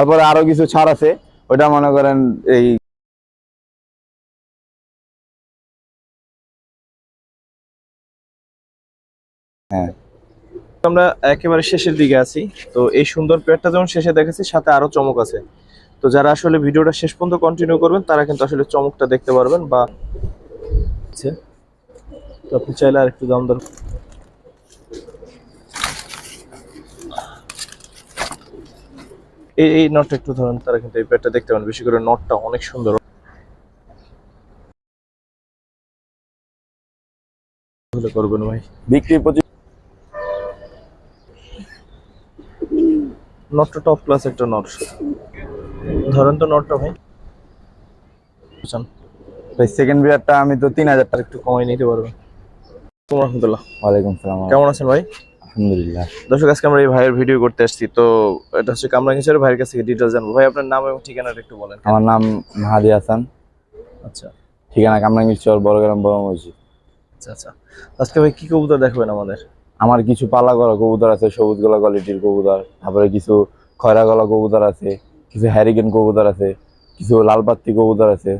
তারপরে আরও কিছু ছাড় আছে। ওটা মনে করেন এই হ্যাঁ। আমরা একেবারে শেষের দিকে আছি। তো এই সুন্দর পেয়ারটা যেমন শেষে দেখেছি, সাথে আরও চমক আছে। তো যারা আসলে ভিডিওটা শেষ পর্যন্ত কন্টিনিউ করবেন, তারা কিন্তু আসলে চমকটা দেখতে পারবেন বা আচ্ছা। আপনি চাইলে আর একটু দাম দর এই এই নটটা একটু ধরেন তারা কিন্তু এই পেয়ারটা দেখতে পারেন বেশি করে নটটা অনেক সুন্দর। করবেন ভাই। বিক্রি নটটা টপ ক্লাস একটা নট ধরেন তো নটটা ভাই? ভাই সেকেন্ড বিয়ারটা আমি তো তিন হাজার টাকা। একটু কমাই নিতে পারবেন। আসসালামু রহমতুল্লাহ ওয়ালাইকুম সালাম। কেমন আছেন ভাই? আলহামদুলিল্লাহ। দর্শক আজকে আমরা এই ভাইয়ের ভিডিও করতে আসছি। তো এটা হচ্ছে কামরাঙ্গিচের ভাইয়ের কাছ থেকে ডিটেলস জানব। ভাই আপনার নাম এবং ঠিকানাটা একটু বলেন। আমার নাম মাহাদি হাসান। আচ্ছা। ঠিকানা কামরাঙ্গীর চর বড়গ্রাম বড় মসজিদ। আচ্ছা আচ্ছা। আজকে ভাই কি কবুতর দেখবেন আমাদের? আমার কিছু পালা গলা কবুতর আছে সবুজ গলা কোয়ালিটির কবুতর। তারপরে কিছু খয়রা গলা কবুতর আছে কিছু হ্যারিকেন কবুতর আছে কিছু লাল পাত্তি কবুতর আছে।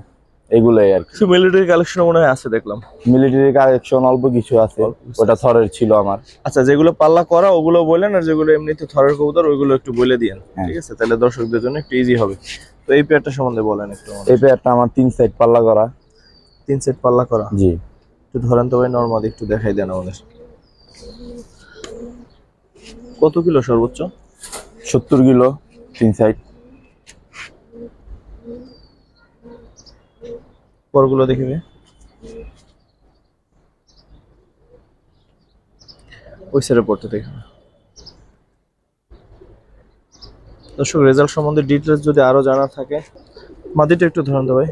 এগুলোই আর কি। কিছু মিলিটারি কালেকশন মনে হয় আছে দেখলাম। মিলিটারি কালেকশন অল্প কিছু আছে ওটা থরের ছিল আমার। আচ্ছা যেগুলো পাল্লা করা ওগুলো বললেন আর যেগুলো এমনিতে থরের কবুতর ওইগুলো একটু বলে দিয়েন। হ্যাঁ। ঠিক আছে? তাহলে দর্শকদের জন্য একটু ইজি হবে। তো এই পেয়ারটা সম্বন্ধে বলেন একটু এই পেয়ারটা আমার তিন সাইড পাল্লা করা। তিন সেট পাল্লা করা? জি। একটু ধরেন তো ভাই নর্মাল একটু দেখাই দেন আমাদের। কত কিলো সর্বোচ্চ? সত্তর কিলো তিন সাইড পরগুলো দেখিবে। ওই সাইডে পড়তে দেখবে। দর্শক রেজাল্ট সম্বন্ধে ডিটেলস যদি আরও জানা থাকে, মাদিটা একটু ধরেন তো ভাই।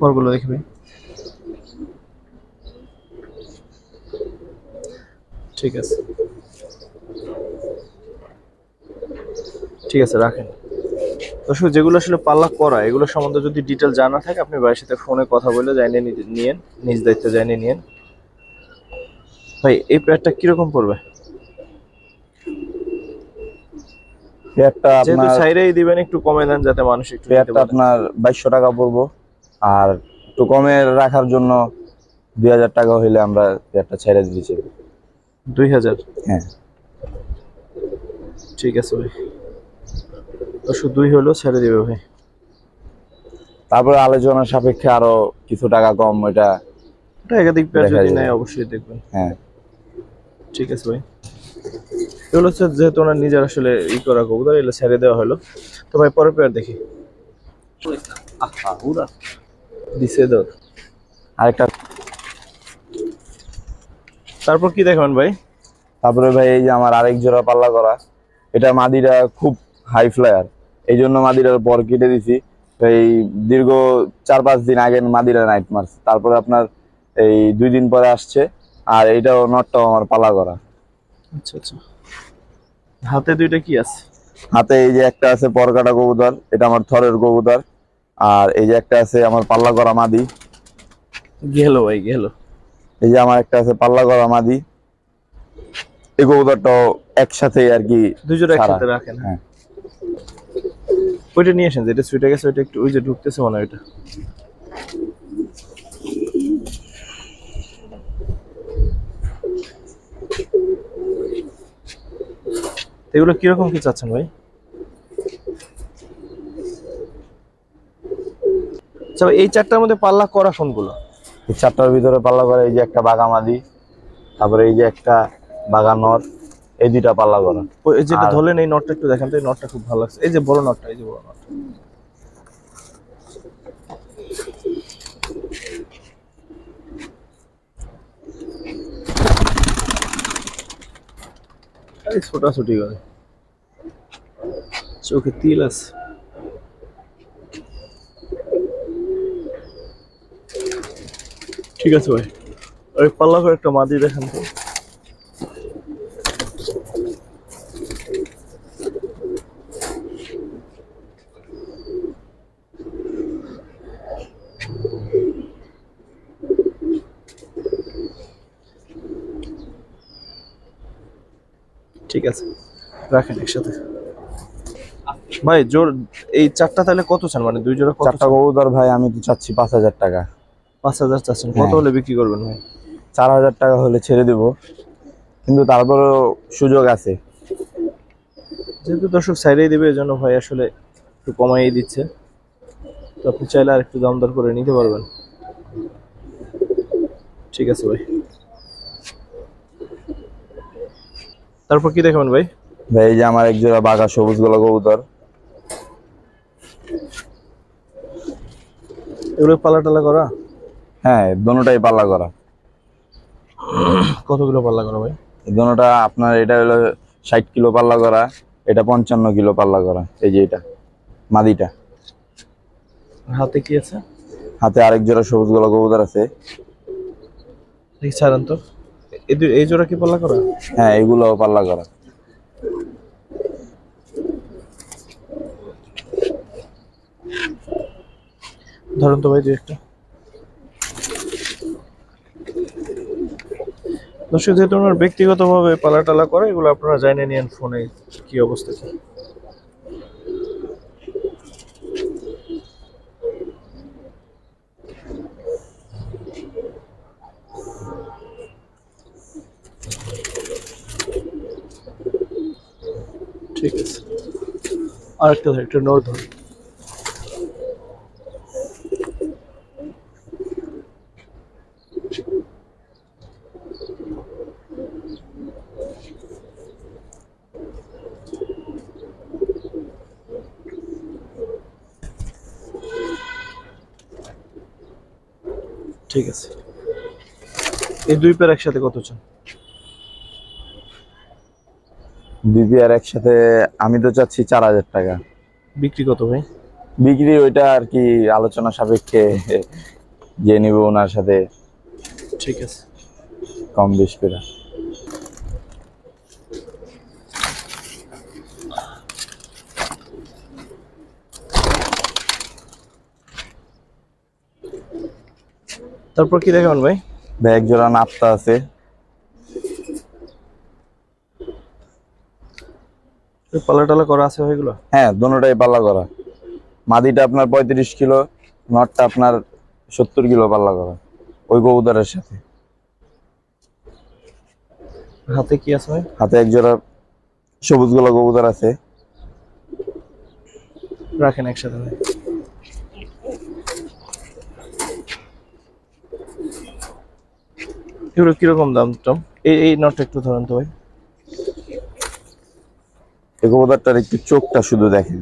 পরগুলো দেখবে। ঠিক আছে। ঠিক আছে রাখেন। দর্শক যেগুলো আসলে পাল্লা করা এগুলো সম্বন্ধে যদি ডিটেল জানা থাকে আপনি ভাইয়ের সাথে ফোনে কথা বলে জানিয়ে নিয়েন নিজ দায়িত্বে জানিয়ে নিয়েন। ভাই এই প্যাডটা কীরকম পড়বে? আপনার দিবেন একটু কমে দেন যাতে মানুষ একটু আপনার টাকা পড়ব। আর একটু কমে রাখার জন্য দুই হাজার টাকা হইলে আমরা পেয়ারটা ছেড়ে দিয়েছি দুই হাজার। হ্যাঁ। ঠিক আছে ভাই। দর্শক দুই হলো ছেড়ে দিবে ভাই। তারপরে আলোচনার সাপেক্ষে আরও কিছু টাকা কম ওইটা এটা একাধিক যদি নেয় অবশ্যই দেখবেন। হ্যাঁ। ঠিক আছে ভাই। এগুলো হচ্ছে যেহেতু ওনার নিজের আসলে ই করা কবুতর এগুলো ছেড়ে দেওয়া হলো। তো ভাই পরের পেয়ার দেখি। দিছে দর আরেকটা তারপর কি দেখবেন ভাই? তারপরে ভাই এই যে আমার আরেক জোড়া পাল্লা করা এটা মাদিরা খুব হাই ফ্লায়ার এই জন্য মাদিরার পর কেটে দিছি। এই দীর্ঘ চার পাঁচ দিন আগে মাদিরা নাইট মার্চ তারপরে আপনার এই দুই দিন পরে আসছে। আর এইটাও নটটাও আমার পালা করা। আচ্ছা আচ্ছা। হাতে দুইটা কি আছে? হাতে এই যে একটা আছে পরকাটা কবুতর এটা আমার থরের কবুতর। আর এই যে একটা আছে আমার পাল্লা করা মাদি। গেল ভাই গেল। এই যে আমার একটা আছে পাল্লা করা মাদি। এই কবুতরটাও একসাথে আর কি ছাড়া। একসাথে রাখেন হ্যাঁ। ওইটা নিয়ে আসেন যেটা সুইটে গেছে ওইটা একটু ওই যে ঢুকতেছে মনে হয় ওইটা। এগুলো কীরকম কি চাচ্ছেন ভাই? আচ্ছা এই চারটার মধ্যে পাল্লা করা কোনগুলো? এই চারটার ভিতরে পাল্লা করা এই যে একটা বাঘা মাদি তারপরে এই যে একটা বাঘা নর এই দুইটা পাল্লা করা। ওই যেটা ধরলেন এই নটটা একটু দেখেন তো এই নটটা খুব ভালো লাগছে। এই যে বড় নটটা এই যে বড় নট এই ছোটাছুটি করে। চোখে তিল আছে। ঠিক আছে ভাই। ওই পাল্লা করে একটা মাদি দেখেন তো। ঠিক আছে রাখেন একসাথে। ভাই জোর এই চারটা তাহলে কত চান? মানে দুই জোড়া চারটা গরু ধর ভাই আমি তো চাচ্ছি পাঁচ হাজার টাকা। পাঁচ হাজার চাচ্ছেন কত হ্যাঁ। হলে বিক্রি করবেন ভাই? চার হাজার টাকা হলে ছেড়ে দেব। কিন্তু তারপরেও সুযোগ আছে। যেহেতু দর্শক সাইডেই দেবে এই জন্য ভাই আসলে একটু কমাই দিচ্ছে। তো আপনি চাইলে আর একটু দাম দর করে নিতে পারবেন। ঠিক আছে ভাই। তারপর কি দেখবেন ভাই? ভাই এই যে আমার এক জোড়া বাঘা সবুজ গোলা কবুতর। এগুলো পালা টালা করা? হ্যাঁ দোনোটাই পাল্লা করা। কতগুলো পাল্লা করা ভাই? দোনোটা আপনার এটা হলো ষাট কিলো পাল্লা করা এটা পঞ্চান্ন কিলো পাল্লা করা এই যে এটা মাদিটা। হাতে কি আছে? হাতে আরেক জোড়া সবুজ গোলা কবুতর আছে। ছাড়েন তো। এই জোড়া কি পাল্লা করা? হ্যাঁ এগুলো পাল্লা করা। ধরুন তো ভাই দুই একটা। দর্শক যেহেতু ওনার ব্যক্তিগতভাবে পালা টালা করে, এগুলো আপনারা জানিয়ে নিন ফোনে কি অবস্থা কি। ঠিক আছে। আরেকটা একটা নোট ধর ঠিক আছে এই দুই পেয়ার একসাথে কত চান? বিপি আর একসাথে আমি তো চাচ্ছি চার হাজার টাকা। বিক্রি কত ভাই? বিক্রি ওইটা আর কি আলোচনা সাপেক্ষে যে নিব ওনার সাথে ঠিক আছে। কম বেশ করে। তারপর কি দেখাবেন ভাই? ব্যাগ জোড়া নাপ্তা আছে। টালা করা আছে ওইগুলো হ্যাঁ পাল্লা করা। মাদিটা আপনার পঁয়ত্রিশ কিলো নটটা আপনার সত্তর কিলো পাল্লা করা ওই কবুতরের সাথে। হাতে কি আছে হাতে এক জোড়া সবুজ গোলা কবুতর আছে। রাখেন একসাথে এগুলো কীরকম দাম, টম? এই এই নটটা একটু ধরেন তো ভাই। এই কবুতরটার একটু চোখটা শুধু দেখেন।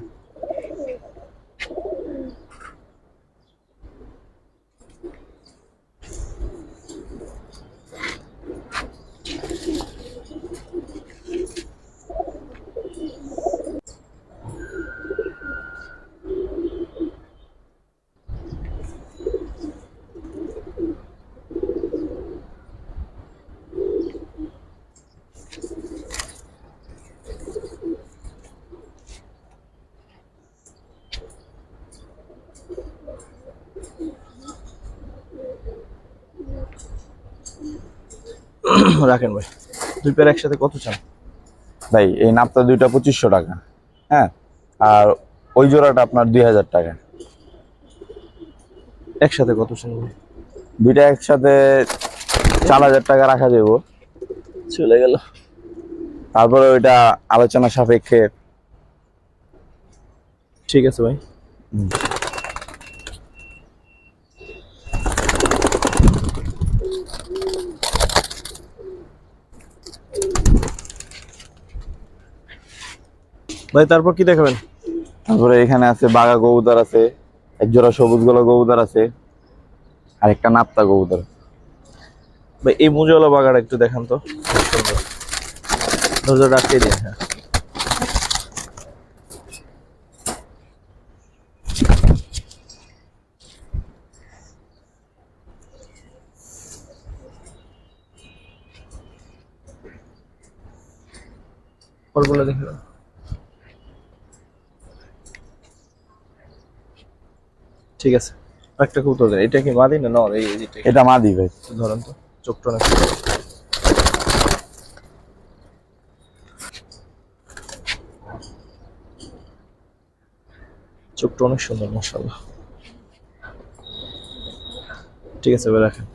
রাখেন ভাই? দুই পেয়ার একসাথে কত চান? ভাই এই নাপটা দুইটা পঁচিশশো টাকা। হ্যাঁ? আর ওই জোড়াটা আপনার দুই হাজার টাকা। একসাথে কত চান ভাই? দুইটা একসাথে চার হাজার টাকা রাখা যাব চলে গেল। তারপরে ওইটা আলোচনা সাপেক্ষে ঠিক আছে ভাই। ভাই তারপর কি দেখাবেন? তারপরে এখানে আছে বাঘা গৌদার আছে এক জোড়া সবুজ গোলা গৌদার আছে আর একটা নাপ্তা কবুতর ভাই এই মুজওয়ালা বাগাটা একটু দেখান তো। দিন হ্যাঁ। পরগুলো দেখে দাও। ঠিক আছে। একটা কবুতর দেন। এটা কি মাদি না নর? এই যেটা এটা মাদি ভাই। ধরেন তো চোখটা না চোখটা অনেক সুন্দর মশাল্লাহ ঠিক আছে এবার রাখেন।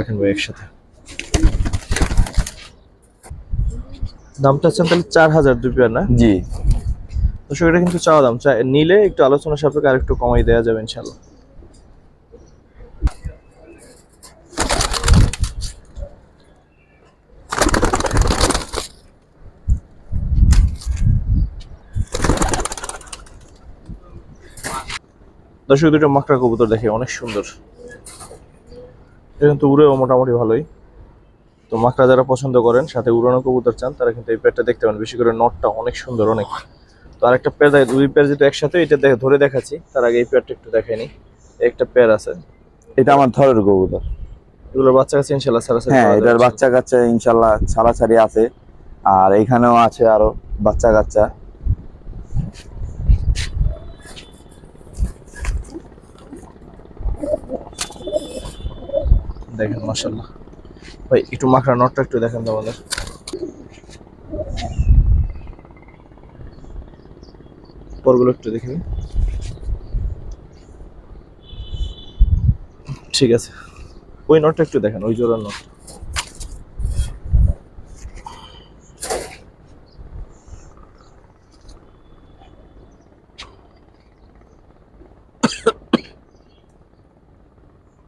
রাখেন ভাই একসাথে। দামটা আছেন তাহলে চার হাজার দুই পেয়ার না? জি। দর্শক এটা কিন্তু চাওয়া দাম। নিলে একটু আলোচনা সাপেক্ষে আর একটু কমাই দেওয়া যাবে ইনশাল্লাহ দর্শক দুটো মাকড়া কবুতর দেখে অনেক সুন্দর। এটা কিন্তু উড়েও মোটামুটি ভালোই। তো মাকড়া যারা পছন্দ করেন সাথে উড়ানো কবুতর চান তারা কিন্তু এই পেয়ারটা দেখতে পারেন। বেশি করে নটটা অনেক সুন্দর অনেক। তো আরেকটা পেয়ার দেখে দুই পেয়ার যেহেতু একসাথে এটা দেখে ধরে দেখাচ্ছি। তার আগে এই পেয়ারটা একটু দেখাইনি একটা পেয়ার আছে। এটা আমার থরের কবুতর। এগুলোর বাচ্চা কাছে ইনশাল্লাহ সারা হ্যাঁ এটার বাচ্চা কাচ্চা ইনশাল্লাহ ছাড়াছাড়ি আছে। আর এখানেও আছে আরও বাচ্চা কাচ্চা। দেখেন মাশাল্লাহ ভাই, একটু মাকড়া নটটা একটু দেখেন তো আমাদের পরগুলো একটু দেখে। ঠিক আছে। ওই নটটা একটু দেখেন, ওই জোড়ার নট।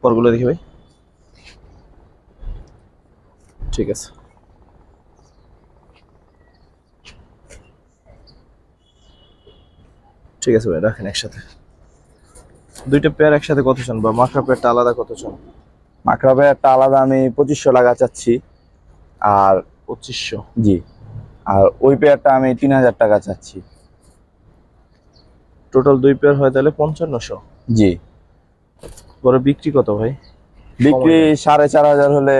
পরগুলো দেখি ভাই। ঠিক আছে। ঠিক আছে ভাই রাখেন একসাথে। দুইটা পেয়ার একসাথে কত চান বা মাখা পেয়ারটা আলাদা কত চান? মাকড়া পেয়ারটা আলাদা আমি পঁচিশশো লাগা চাচ্ছি। আর পঁচিশশো? জি। আর ওই পেয়ারটা আমি তিন হাজার টাকা চাচ্ছি। টোটাল দুই পেয়ার হয় তাহলে পঞ্চান্নশো? জি। পরে বিক্রি কত ভাই? বিক্রি সাড়ে চার হাজার হলে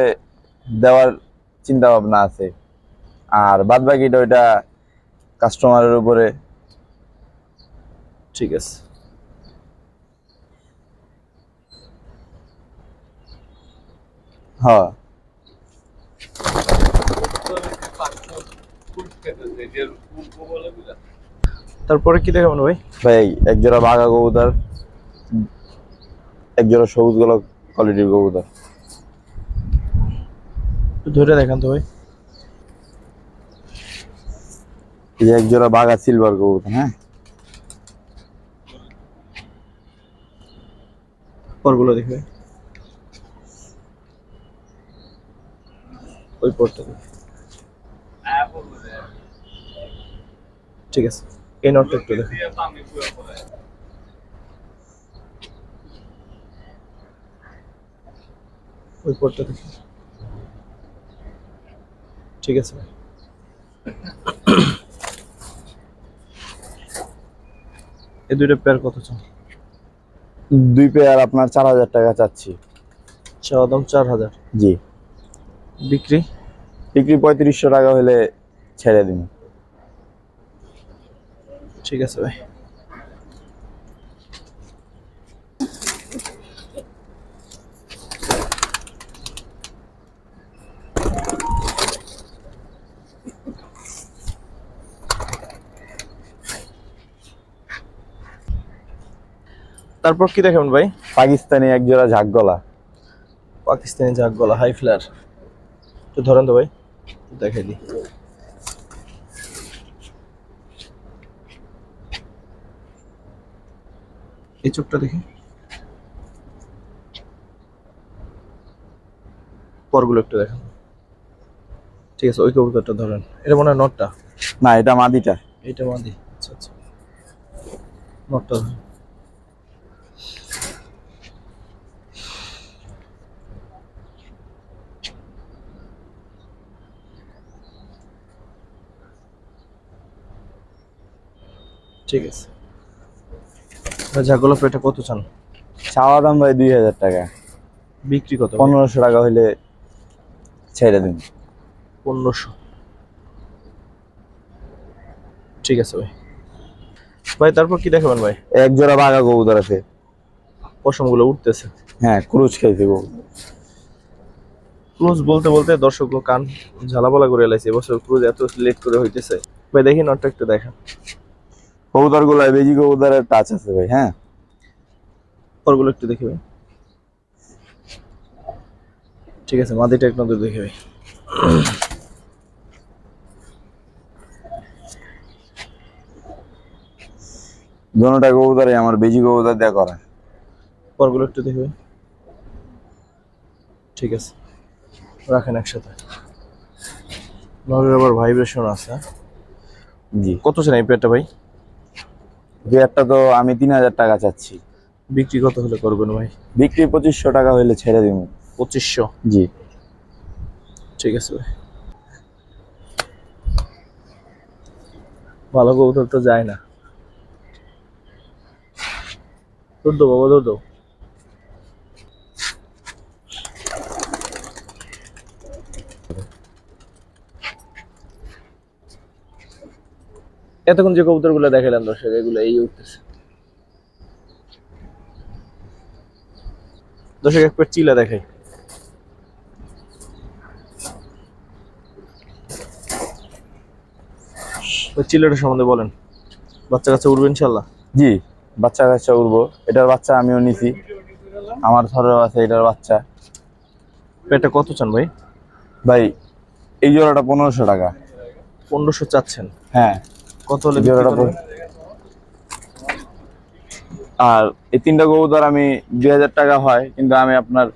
দেওয়ার চিন্তা ভাবনা আছে। আর বাদ বাকিটা ওইটা কাস্টমারের উপরে ঠিক আছে। হ্যাঁ। তারপরে কি দেখাবেন ভাই? ভাই এক জোড়া বাঘা কবুতর এক জোড়া সবুজ গোলা কোয়ালিটির কবুতর। একটু ধরে দেখান তো ভাই। এই এক জোড়া বাঘা সিলভার কবুতর হ্যাঁ? পরগুলো দেখবে। ওই পরটা ঠিক আছে। এই নোটটা একটু দেখো। ওই পরটা দেখি। ঠিক আছে। এই দুইটা পেয়ার কত চান? দুই পেয়ার আপনার চার হাজার টাকা চাচ্ছি। চাওয়া দাম চার হাজার। জি। বিক্রি? বিক্রি পঁয়ত্রিশশো টাকা হলে ছেড়ে দিন। ঠিক আছে ভাই। তারপর কি দেখাবেন ভাই? পাকিস্তানি এক জোড়া ঝাক গলা। পাকিস্তানি জাগ গলা হাই ফ্লার একটু ধরেন তো ভাই দেখাই দিই। এই চোখটা দেখি। পরগুলো একটু দেখেন। ঠিক আছে ওই কবুতরটা ধরেন। এটা মনে হয় নটটা? না এটা মাদিটা এটা মাদি আচ্ছা আচ্ছা। নটটা ধরেন। ঠিক আছে। জাগোলা পেটা কত চান? চাওয়া দাম ভাই দুই হাজার টাকা। বিক্রি কত পনেরোশো টাকা হইলে ছেড়ে দিন। পনেরোশো। ঠিক আছে ভাই। ভাই তারপর কি দেখাবেন ভাই? এক জোড়া বাঘা কবুতর আছে। পশমগুলো উঠতেছে। হ্যাঁ ক্রুজ খাইছে কবুতর ক্রুজ বলতে বলতে দর্শক কান ঝালাপালা করে এলাইছে। এবছর ক্রুজ এত লেট করে হইতেছে। ভাই দেখি নটটা একটু দেখা কবুতরগুলো বেজি কবুতরের টাচ আছে ভাই হ্যাঁ? পরগুলো একটু দেখি ভাই। ঠিক আছে মাদিটা এক নজর দেখি ভাই। দোনোটা কবুতরে আমার বেজি কবুতর দেয়া করা। পরগুলো একটু দেখি ভাই। ঠিক আছে রাখেন একসাথে। নরের আবার ভাইব্রেশন আছে হ্যাঁ? জি। কত চান এই পেয়ারটা ভাই? বিয়ারটা তো আমি তিন হাজার টাকা চাচ্ছি। বিক্রি কত হলে করবেন ভাই? বিক্রি পঁচিশশো টাকা হলে ছেড়ে দিব। পঁচিশশো? জি। ঠিক আছে ভাই। ভালো কবুতর তো যায় না। দৌড় দো বাবা দৌড় দো এতক্ষণ যে কবুতরগুলো দেখালাম দর্শক এগুলো এই উঠতেছে। দর্শক এক পেট চিলা দেখাই। ওই চিলাটা সম্বন্ধে বলেন। বাচ্চা কাচ্চা উঠবে ইনশাল্লাহ জি বাচ্চা কাচ্চা উঠবো এটার বাচ্চা আমিও নিছি। আমার ঘরেও আছে এটার বাচ্চা। পেটটা কত চান ভাই? ভাই এই জোড়াটা পনেরোশো টাকা। পনেরোশো চাচ্ছেন। হ্যাঁ। কত হলে এই বিক্রি জোড়াটা আর এই তিনটা কবুতর আমি দুই হাজার টাকা হয় কিন্তু আমি আপনার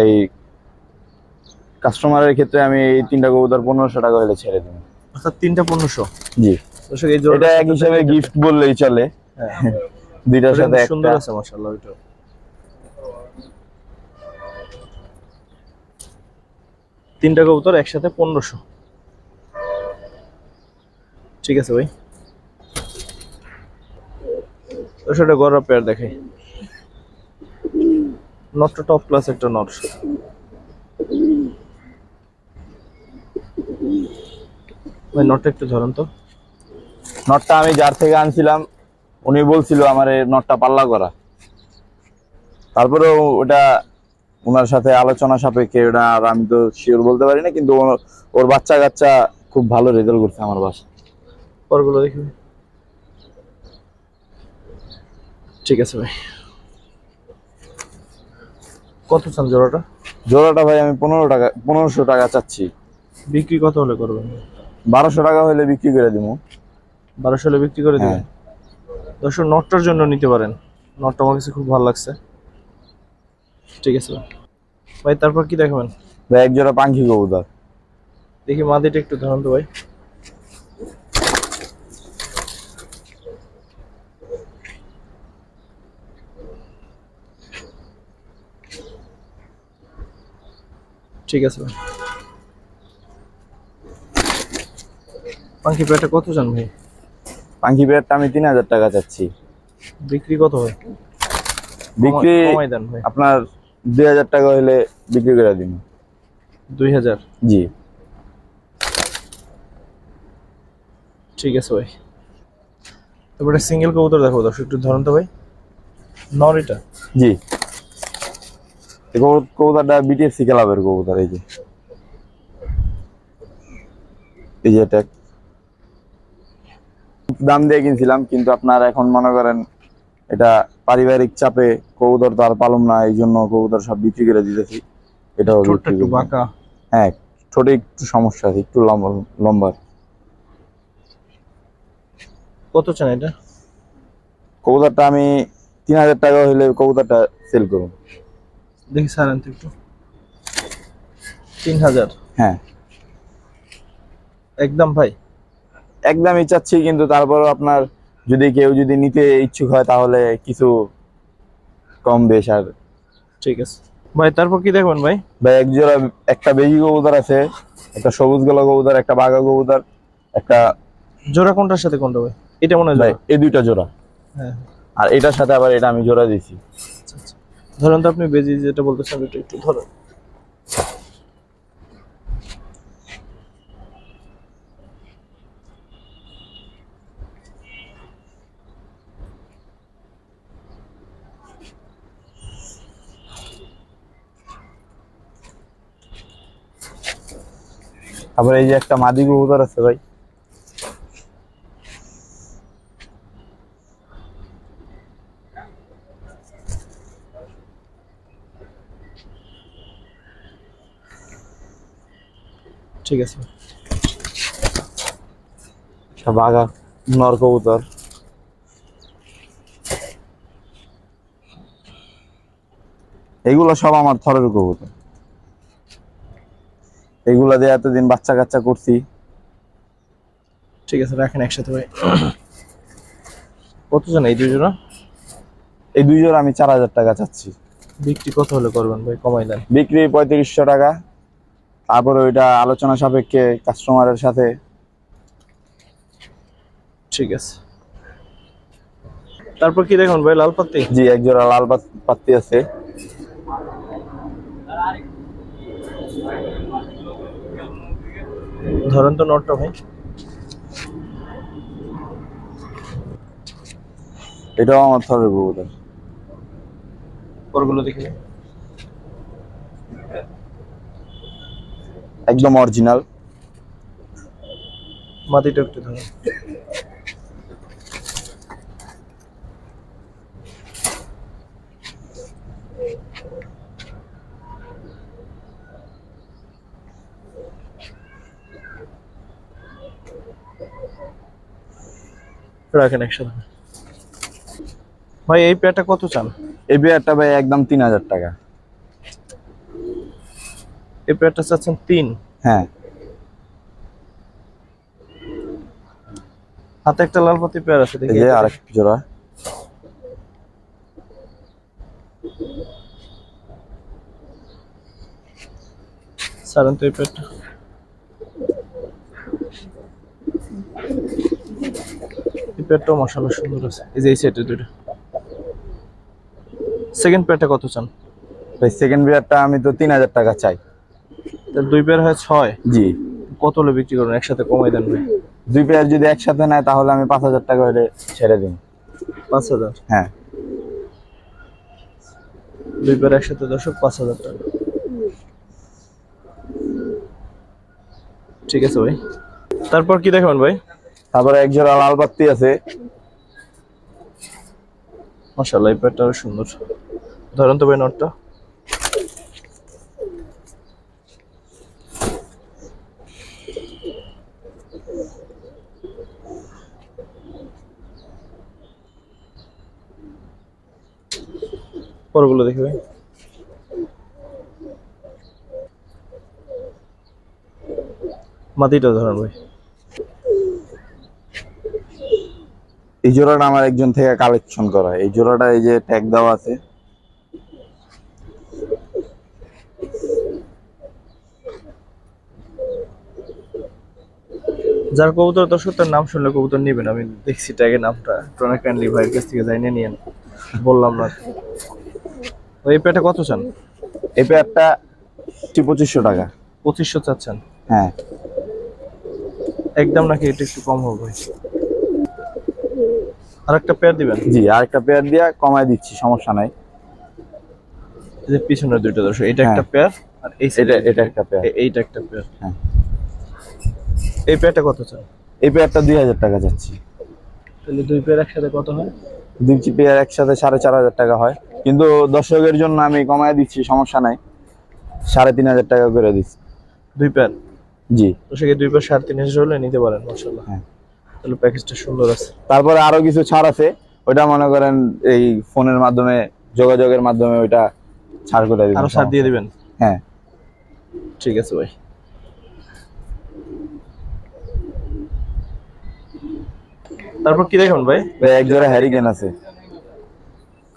এই কাস্টমারের ক্ষেত্রে আমি এই তিনটা কবুতর পনেরোশো টাকা হলে ছেড়ে অর্থাৎ তিনটা পনেরোশো? জি। এটা এক হিসাবে গিফট বললেই চলে। হ্যাঁ। দুইটার সাথে সুন্দর আছে মাশাআল্লাহ ওইটা তিনটা কবুতর একসাথে পনেরোশো। ঠিক আছে ভাই? সেটা গড়া পেয়ার দেখাই নটটা টপ ক্লাস একটা নট ভাই নটটা একটু ধরেন তো। নটটা আমি যার থেকে আনছিলাম উনি বলছিল আমার এই নটটা পাল্লা করা। তারপরেও ওটা ওনার সাথে আলোচনা সাপেক্ষে ওটা আর আমি তো শিওর বলতে পারি না কিন্তু ওর- ওর বাচ্চা কাচ্চা খুব ভালো রেজাল্ট করছে আমার বাসা পরগুলো দেখি। ঠিক আছে ভাই। কত চান জোড়াটা? জোড়াটা ভাই আমি পনেরো টাকা পনেরোশো টাকা চাচ্ছি। বিক্রি কত হলে করবেন? বারোশো টাকা হলে বিক্রি করে দিব। বারোশো হলে বিক্রি করে হ্যাঁ। দিবেন দর্শক নটটার জন্য নিতে পারেন। নটটা আমার কাছে খুব ভালো লাগছে। ঠিক আছে ভাই। ভাই তারপর কি দেখাবেন? ভাই এক জোড়া পাঙ্খি কবুতর। দেখি মাদিটা একটু ধরুন তো ভাই। ঠিক আছে ভাই। পাখি পেটা কত চান ভাই? পাঙ্খি পেয়ারটা আমি তিন হাজার টাকা চাচ্ছি। বিক্রি কত হয় বিক্রি আপনার দুই হাজার টাকা হলে বিক্রি করে দিন। দুই হাজার? জি। ঠিক আছে ভাই। তারপরে সিঙ্গেল কবুতর দেখো দর্শক একটু ধরুন তো ভাই। নর এটা জি। কবুতরটা বিটিএফসি ক্লাবের কবুতর এই যে। এই যে এটা। দাম দিয়ে কিনছিলাম কিন্তু আপনার এখন মনে করেন এটা পারিবারিক চাপে কবুতর তো আর পালম না এই জন্য কবুতর সব বিক্রি করে দিতেছি। একটু বাঁকা। হ্যাঁ ছোট একটু সমস্যা আছে একটু লম্বা লম্বা। কত চান এটা? কবুতরটা আমি তিন হাজার টাকা হলে কবুতরটা সেল করুন। দেখি স্যার আনতে একটু। তিন হাজার। হ্যাঁ। একদম ভাই। একদমই চাচ্ছি কিন্তু তারপরও আপনার যদি কেউ যদি নিতে ইচ্ছুক হয় তাহলে কিছু কম বেশ আর। ঠিক আছে। ভাই তারপর কি দেখবেন ভাই? ভাই এক জোড়া একটা বেজি কবুতর আছে একটা সবুজ গলা কবুতর একটা বাঘা কবুতর একটা জোড়া কোনটার সাথে কোনটা ভাই? এটা মনে হয় এই দুইটা জোড়া। হ্যাঁ। আর এটার সাথে আবার এটা আমি জোড়া দিছি আচ্ছা আচ্ছা। ধরেন তো আপনি বেজি যেটা বলতেছেন এটা একটু ধরেন। আবার এই যে একটা মাদি কবুতর আছে ভাই। ঠিক আছে। একটা বাঘা নর কবুতর। এগুলো সব আমার থরের কবুতর। এগুলা দিয়ে এতদিন বাচ্চা কাচ্চা করছি। ঠিক আছে রাখেন একসাথে ভাই। কত জন এই দুজনা এই দুই জোড়া আমি চার হাজার টাকা চাচ্ছি। বিক্রি কত হলে করবেন ভাই? কমাই দেন। বিক্রি পঁয়ত্রিশশো টাকা। তারপরে ওইটা আলোচনা সাপেক্ষে কাস্টমারের সাথে। ঠিক আছে। তারপর কি দেখুন ভাই লাল পাত্তি? জি এক জোড়া লাল পাত- পাত্তি আছে। ধরেন তো নটটা ভাই। এটাও আমার থরের কবুতর পরগুলো দেখি। একদম অরিজিনাল। মাটিটা একটু ধরেন রাখেন একসাথে। ভাই এই পেয়ারটা কত চান? এই বিয়ারটা ভাই একদম তিন হাজার টাকা। এই পেয়ারটা চাচ্ছেন তিন। হ্যাঁ। হাতে একটা লাল পাতি পেয়ার আছে এই দেখি যে আরেক জোড়া। সারেন তো এই পেয়ারটা এই পেয়ারটাও মশালা সুন্দর আছে। এই যে এই সেটের দুটো সেকেন্ড পেয়ারটা কত চান? ভাই সেকেন্ড বিয়ারটা আমি তো তিন হাজার টাকা চাই। দুই পেয়ার হয় ছয়? জি। কত হলে বিক্রি করবেন? একসাথে কমাই দেন ভাই। দুই পেয়ার যদি একসাথে নেয় তাহলে আমি পাঁচ হাজার টাকা হলে ছেড়ে দিন পাঁচ হাজার? হ্যাঁ। দুই পেয়ার একসাথে দর্শক পাঁচ হাজার টাকা। ঠিক আছে ভাই। তারপর কি দেখবেন ভাই? তারপরে এক জোড়া লাল পাত্তি আছে। মাশাআল্লাহ এই পেয়ারটাও সুন্দর। ধরেন তো ভাই নটটা। পরগুলো দেখি ভাই মাটিটা ধরেন ভাই। এই জোড়াটা আমার একজন থেকে কালেকশন করা। এই জোড়াটা এই যে ট্যাগ দেওয়া আছে। যার কবুতর দর্শক তার নাম শুনলে কবুতর নেবেন। আমি দেখছি ট্যাগের নামটা। কাইন্ডলি ভাইয়ের কাছ থেকে জানিয়ে নিয়েন। বললাম না। এই পেটা কত চান? এই পেয়ারটা পঁচিশশো টাকা। পঁচিশশো চাচ্ছেন? হ্যাঁ। একদম নাকি এটা একটু কম হবে? আর একটা পেয়ার দিবেন? জি আর একটা পেয়ার দিয়া কমায় দিচ্ছি সমস্যা নাই। এই যে পিছনের দুইটা দর্শক এটা হ্যাঁ। একটা পেয়ার আর এই এটা এটা একটা পেয়ার। এইটা একটা পেয়ার। হ্যাঁ। এই পেয়ারটা কত চান? এই পেয়ারটা দুই হাজার টাকা যাচ্ছি। তাহলে দুই পেয়ার একসাথে কত হয়? দুই পেয়ার একসাথে সাড়ে চার হাজার টাকা হয়। কিন্তু দর্শকের জন্য আমি কমায় দিচ্ছি সমস্যা নাই। সাড়ে তিন হাজার টাকা করে দিচ্ছি। দুই পেয়ার জি। দর্শকের দুই পেয়ার সাড়ে তিন হাজার হলে নিতে পারেন মাসাল্লাহ হ্যাঁ। তাহলে প্যাকেজটা সুন্দর আছে। তারপরে আরও কিছু ছাড় আছে ওইটা মনে করেন এই ফোনের মাধ্যমে যোগাযোগের মাধ্যমে ওইটা ছাড় করে দিবেন আরও ছাড় দিয়ে দিবেন? হ্যাঁ। ঠিক আছে ভাই। তারপর কি দেখুন ভাই? ভাই এক জোড়া হ্যারিকেন আছে।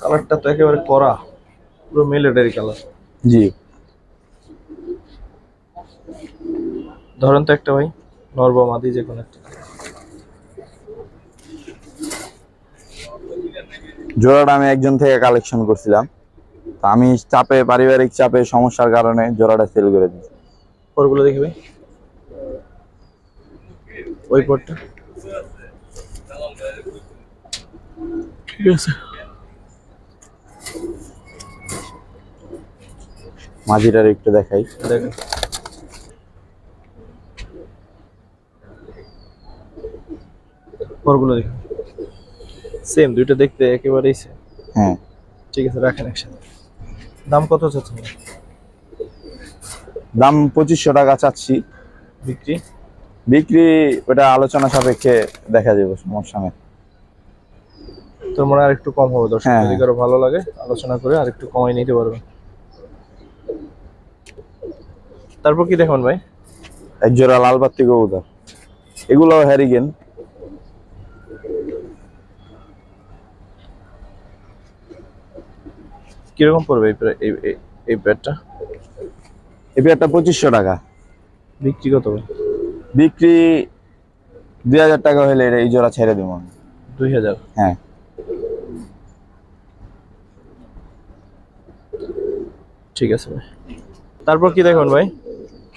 কালারটা তো একেবারে করা পুরো মিলিটারি কালার জি। ধরেন তো একটা ভাই নরবা মাদি যে কোনো একটা। জোড়াটা আমি একজন থেকে কালেকশন করছিলাম। তো আমি চাপে পারিবারিক চাপে সমস্যার কারণে জোড়াটা সেল করে দিচ্ছি পরগুলো দেখি ভাই। ওই পরটা। ঠিক আছে। মাঝিটার একটু দেখাই। পরগুলো সেম দুইটা দেখতে একেবারেই সেম হ্যাঁ। ঠিক আছে রাখেন একসাথে। দাম কত চাচ্ছেন? দাম পঁচিশশো টাকা চাচ্ছি। বিক্রি? বিক্রি ওটা আলোচনা সাপেক্ষে দেখা যাবে সমস্যা সামনে তোর মনে হয় আরেকটু কম হবে দর্শক হ্যাঁ। যদি কারও ভালো লাগে আলোচনা করে আরেকটু কমাই নিতে পারবে তারপর কি দেখুন ভাই? এক জোড়া লাল বাত্তি কবুতর। এগুলো হ্যারিগেন কীরকম পড়বে এই প্যাডটা? এই পেয়ারটা পঁচিশশো টাকা। বিক্রি কত বিক্রি দুই হাজার টাকা হলে এই জোড়া ছেড়ে দেবো। দুই হাজার? হ্যাঁ। ঠিক আছে ভাই। তারপর কি দেখুন ভাই?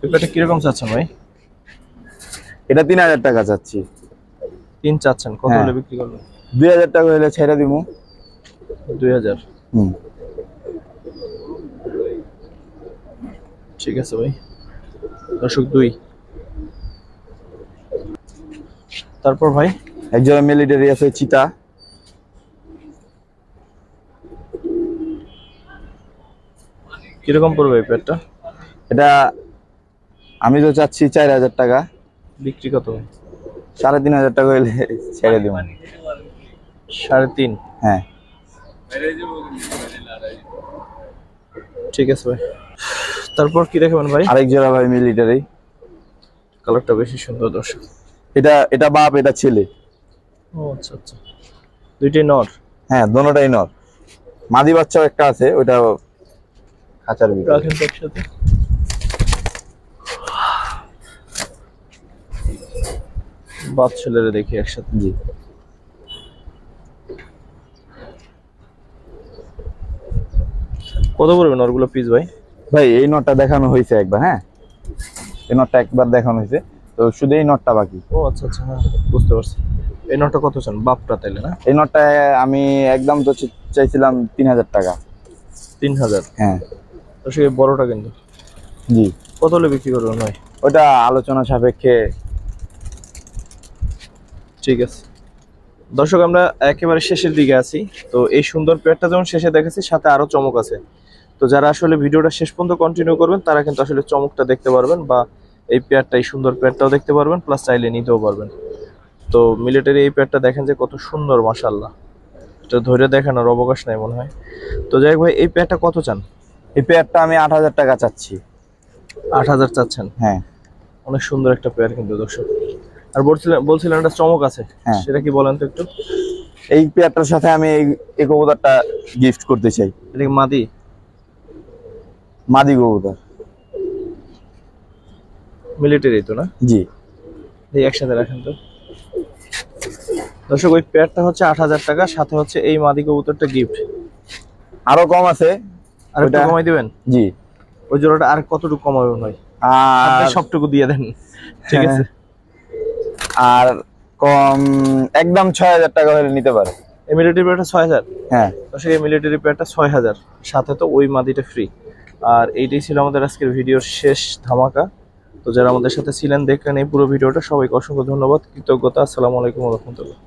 পেপারটা কীরকম চাচ্ছেন ভাই? এটা তিন হাজার টাকা চাচ্ছি। তিন চাচ্ছেন কত হ্যাঁ। হলে বিক্রি করবেন? দুই হাজার টাকা হলে ছেড়ে দিব। দুই হাজার। হুম। ঠিক আছে ভাই। দশক দুই। তারপর ভাই? একজন মিলিটারি আছে চিতা। কীরকম পড়বে এই প্যাডটা এটা আমি তো চাচ্ছি চার হাজার টাকা। বিক্রি কত? সাড়ে তিন হাজার টাকা হলে ছেড়ে দিব। সাড়ে তিন? হ্যাঁ। ঠিক আছে ভাই। তারপর কি দেখাবেন ভাই? আরেক জোড়া ভাই মিলিটারি। কালারটা বেশি সুন্দর দর্শক। এটা এটা বাপ এটা ছেলে। ও আচ্ছা আচ্ছা। দুইটাই নর? হ্যাঁ দোনোটাই নর। মাদি বাচ্চাও একটা আছে ওটা খাঁচার ভিতরে। রাখেন তো একসাথে। বাপ ছেলেরা দেখি একসাথে। জি। কত পড়বে নরগুলো পিস ভাই? ভাই এই নটটা দেখানো হয়েছে একবার হ্যাঁ? এই নটটা একবার দেখানো হয়েছে। তো শুধু এই নটটা বাকি। ও আচ্ছা আচ্ছা হ্যাঁ বুঝতে পারছি। এই নটটা কত চান? বাপটা তাইলে না? এই নটটা আমি একদম তো চাইছিলাম তিন হাজার টাকা। তিন হাজার? হ্যাঁ। তো সেই বড়টা কিন্তু। জি। কত হলে বিক্রি করবেন ভাই? ওটা আলোচনা সাপেক্ষে ঠিক আছে। দর্শক আমরা একেবারে শেষের দিকে আছি। তো এই সুন্দর পেয়ারটা যেমন শেষে দেখেছি সাথে আরও চমক আছে। তো যারা আসলে ভিডিওটা শেষ পর্যন্ত কন্টিনিউ করবেন তারা কিন্তু আসলে চমকটা দেখতে পারবেন বা এই পেয়ারটা এই সুন্দর পেয়ারটাও দেখতে পারবেন প্লাস চাইলে নিতেও পারবেন। তো মিলিটারি এই পেয়ারটা দেখেন যে কত সুন্দর মাশাল্লাহ এটা ধরে দেখানোর অবকাশ নাই মনে হয়। তো যাই হোক ভাই এই পেয়ারটা কত চান? এই পেয়ারটা আমি আট হাজার টাকা চাচ্ছি। আট হাজার চাচ্ছেন? হ্যাঁ। অনেক সুন্দর একটা পেয়ার কিন্তু দর্শক। আর বলছিলেন বলছিলেন একটা চমক আছে। হ্যাঁ। সেটা কি বলেন তো একটু? এই পেয়ারটার সাথে আমি এই- কবুতরটা গিফট করতে চাই। এটা কি মাদি? মাদি কবুতর। মিলিটারি তো না? জি। এই একসাথে রাখেন তো। দর্শক ওই পেয়ারটা হচ্ছে আট হাজার টাকা সাথে হচ্ছে এই মাদি কবুতরটা গিফট আরও কম আছে। আর একটু কমাই দিবেন? জি। ওই জোড়াটা আর কতটুকু কমাবেন ভাই? সবটুকু দিয়ে দেন। ঠিক আছে। আর কম একদম ছয় হাজার টাকা হলে নিতে পারে। মিলিটারি পেয়ারটা ছয় হাজার? হ্যাঁ। তো সেই মিলিটারি পেয়ারটা ছয় হাজার। সাথে তো ওই মাদিটা ফ্রি আর এইটাই ছিল আমাদের আজকের ভিডিওর শেষ ধামাকা। তো যারা আমাদের সাথে ছিলেন দেখলেন এই পুরো ভিডিওটা সবাইকে অসংখ্য ধন্যবাদ। কৃতজ্ঞতা আসসালামু আলাইকুম রহমতুল্লাহ।